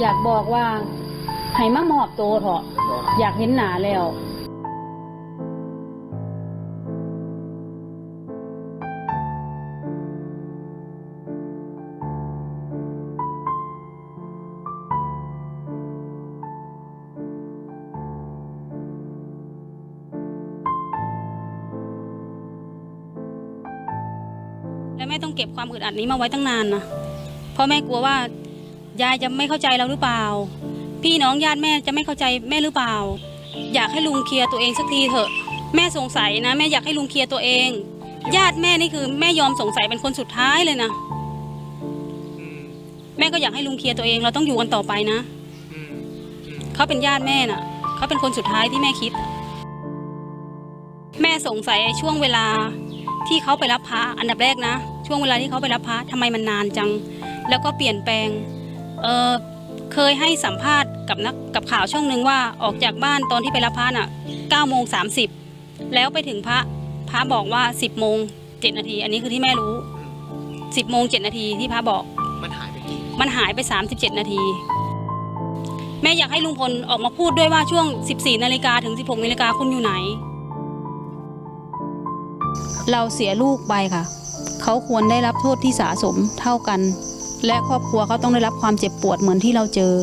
อยากบอกว่าให้มามอบตัวเถอะอยากเห็นหนาแล้วและแม่ต้องเก็บความอึดอัดนี้มาไว้ตั้งนานนะเพราะแม่กลัวว่า ยายจะไม่เข้าใจเราหรือเปล่า พี่น้องญาติแม่จะไม่เข้าใจแม่หรือเปล่า อยากให้ลุงเคลียร์ตัวเองสักทีเถอะ แม่สงสัยนะ แม่อยากให้ลุงเคลียร์ตัวเอง ญาติแม่นี่คือแม่ยอมสงสัยเป็นคนสุดท้ายเลยนะอืมแม่ก็อยากให้ลุงเคลียร์ตัวเองเราต้องอยู่กันต่อไปนะอืมเขาเป็นญาติแม่น่ะเขาเป็นคนสุดท้ายที่แม่คิด แม่สงสัยไอ้ช่วงเวลาที่เขาไปรับพระอันดับแรกนะ ช่วงเวลาที่เขาไปรับพระทำไมมันนานจัง แล้วก็เปลี่ยนแปลง เออเคยให้สัมภาษณ์กับนักกับข่าวช่องหนึ่งว่าออกจากบ้านตอนที่ไปรับพระน่ะ9โมง30 แล้วไปถึงพระพระบอกว่า 10โมง7นาที อันนี้คือที่แม่รู้ 10โมง7นาทีที่พระบอก มันหายไปกี่มันหายไป 37 นาที แม่อยากให้ลุงพลออกมาพูดด้วยว่าช่วง 14นาฬิกาถึง 16นาฬิกาคุณอยู่ไหน เราเสียลูกไปค่ะ เขาควรได้รับโทษที่สาสมเท่ากัน และครอบครัวเขาต้องได้รับความเจ็บปวดเหมือนที่เราเจอ